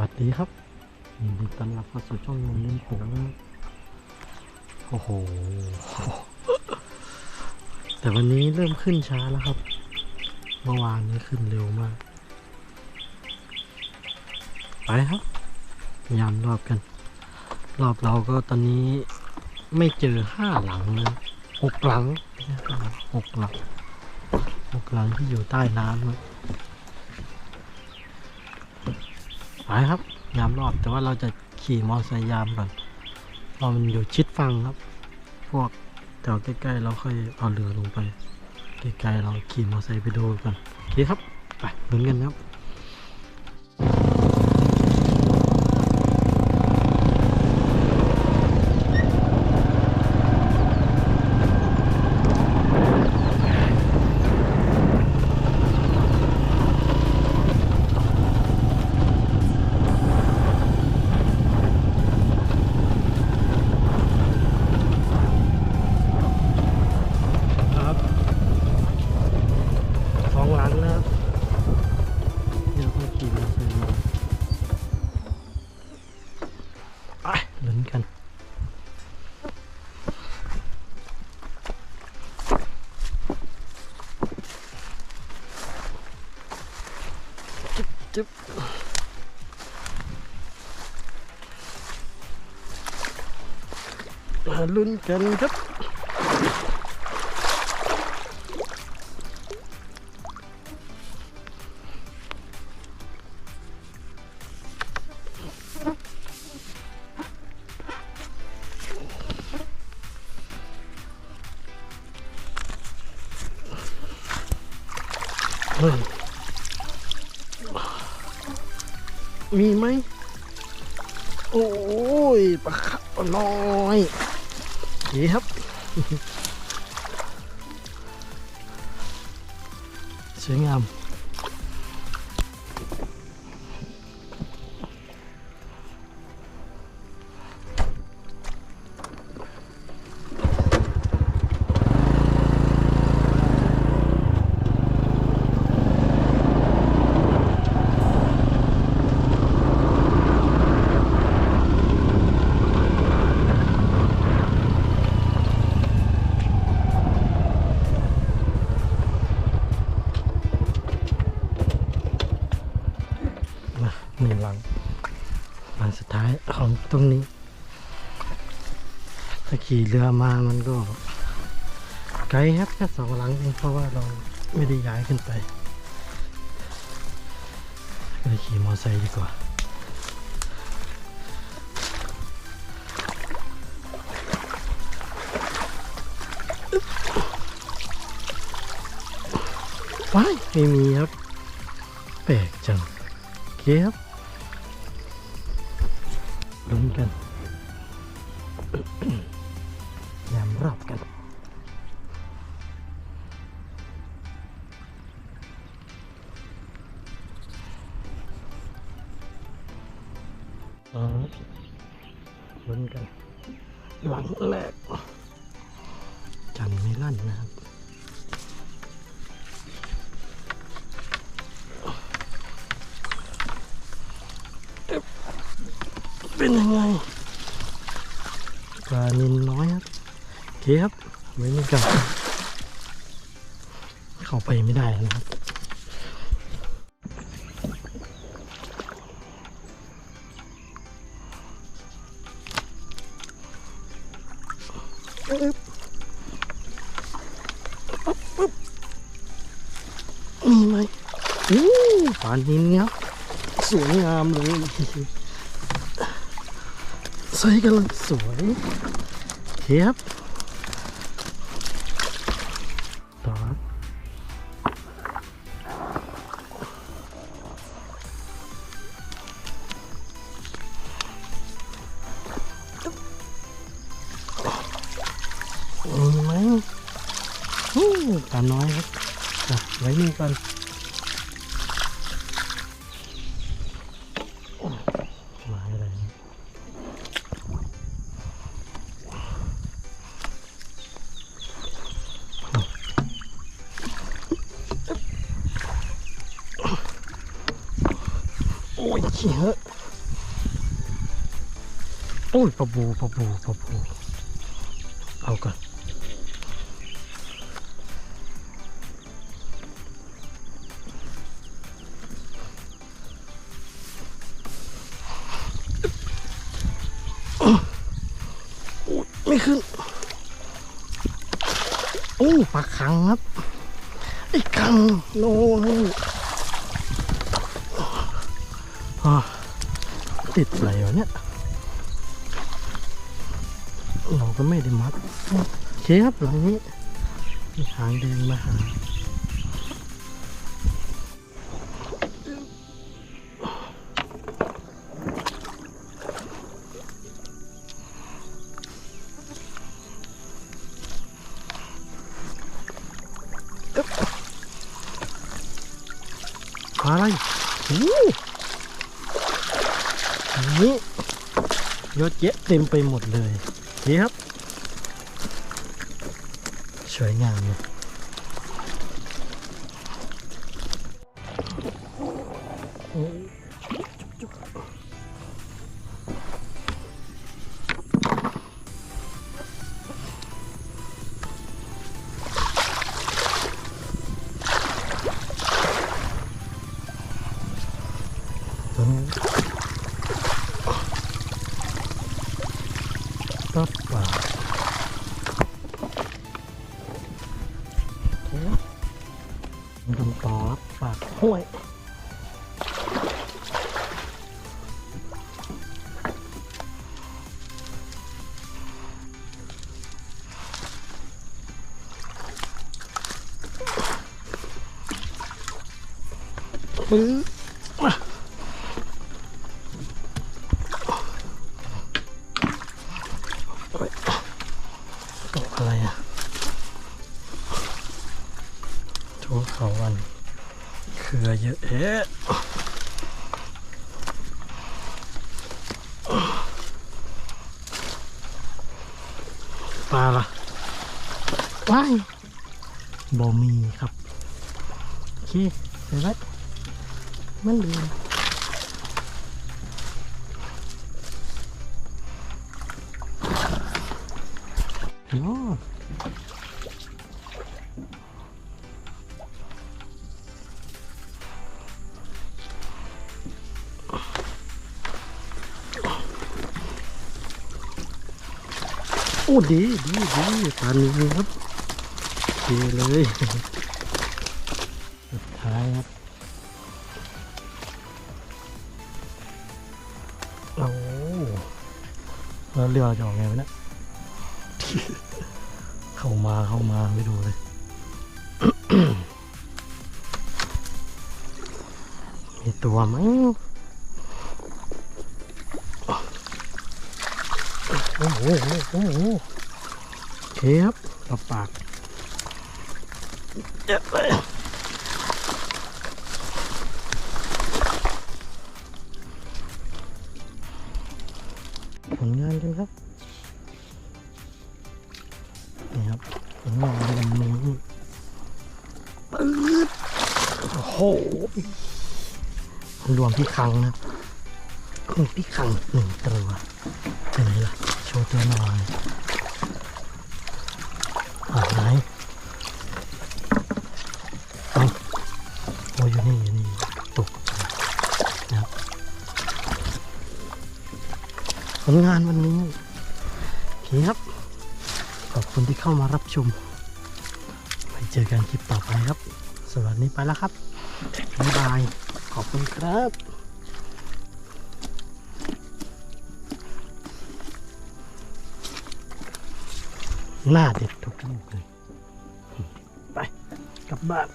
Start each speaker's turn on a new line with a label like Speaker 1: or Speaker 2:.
Speaker 1: วัสดีครับยินดีต้อนรับเข้าสู่ช่องนมเล่นผงโอ้โห แต่วันนี้เริ่มขึ้นช้าแล้วครับ เมื่อวานนี้ขึ้นเร็วมาก ไปครับ ยามรอบกัน รอบเราก็ตอนนี้ไม่เจอห้าหลังเลยหกหลังไม่ใช่ห้าหลังหกหลังหกหลังที่อยู่ใต้น้ำครับ ไปครับ ยามรอบแต่ว่าเราจะขี่มอเตอร์ไซค์ยามก่อนเพรามันอยู่ชิดฟังครับ พวกแถวใกล้ๆเราค่อยเอาเรือลงไปใกล้ๆเราขี่มอเตอร์ไซค์ไปดูก่อนโอเคครับ ไปลุ้นกันครับ จึ๊บจึ๊บมา มีไหม โอ้ยปลาขาน้อยดีครับ สวยงาม นึ่งหลังหลังสุดท้ายของตรงนี้ ถ้าขี่เรือมามันก็ ไกลครับแค่สองหลังเองเพราะว่าเราไม่ได้ย้ายขึ้นไปก็เลยขี่มอเตอร์ไซค์ดีกว่าว้ายไม่มีครับ แปลกจัง โอเคครับ ลุ้นกันยามรอบกันอ๋อลุ้นกันหลังแรกจันไม่ลั่นนะครับ เป็นยังไงปลานินน้อยครับโอเคครับไว้นี่กันเข้าไปไม่ได้แล้วนะครับอึ๊บปึ๊บปึ๊บมีไหมอู้ปลานินครับสวยงามเลย ใส่กำลังสวยเทียบต่อไหมอู้ปลาน้อยครับไว้นี่ก่อน โอ้ยเหี้ยโอ้ยปะบูปะบูปะบูเอาก่อนโอ้ยไม่ขึ้น โอ้ปลาคังครับไอ้คังโน้อ่า ติดอะไรวะเนี่ย เราก็ไม่ได้มัด โอเคครับหลังนี้มีหางแดงมาหาอะไรโอ้ นี้เยอะแยะเต็มไปหมดเลยนี่ครับ สวยงามเลยโอ้จุ๊บจุ๊บ ตัวนี้ปั๊บป่าโอเคมันต่อปากห้วยปื้อ อะไรอะทั่วเขาวัน เครือเยอะแยะปลาล่ะว้ายบ่มีครับ โอเคเสร็จแล้วเหมันเดิมโอ้ โอ้ดีดีดีปาหนึ่งครับโอเคเลยสุดท้ายครับโอ้แล้วเรือจะออกไงวะเนี่ย เข้ามาเข้ามาไม่ดูเลยมีตัวไหมโอ้โหโอ้โหโอ้โหเคครับต่อปากเจ็บเลย ครับผลงานวันนี้ปื๊ดโอ้โหรวมที่คังนะมีที่คังหนึ่งตัวไปไหนล่ะ โชว์ตัวหน่อยอ่าไหนเอาโอ้ยอยู่นี่อยู่นี่ตกนะครับผลงานวันนี้ เข้ามารับชม ไปเจอกันคลิปต่อไปครับสำหรับนี้ไปแล้วครับบ๊ายบาย ขอบคุณครับหน้าเด็ดทุกลูกเลย ไปกลับบ้าน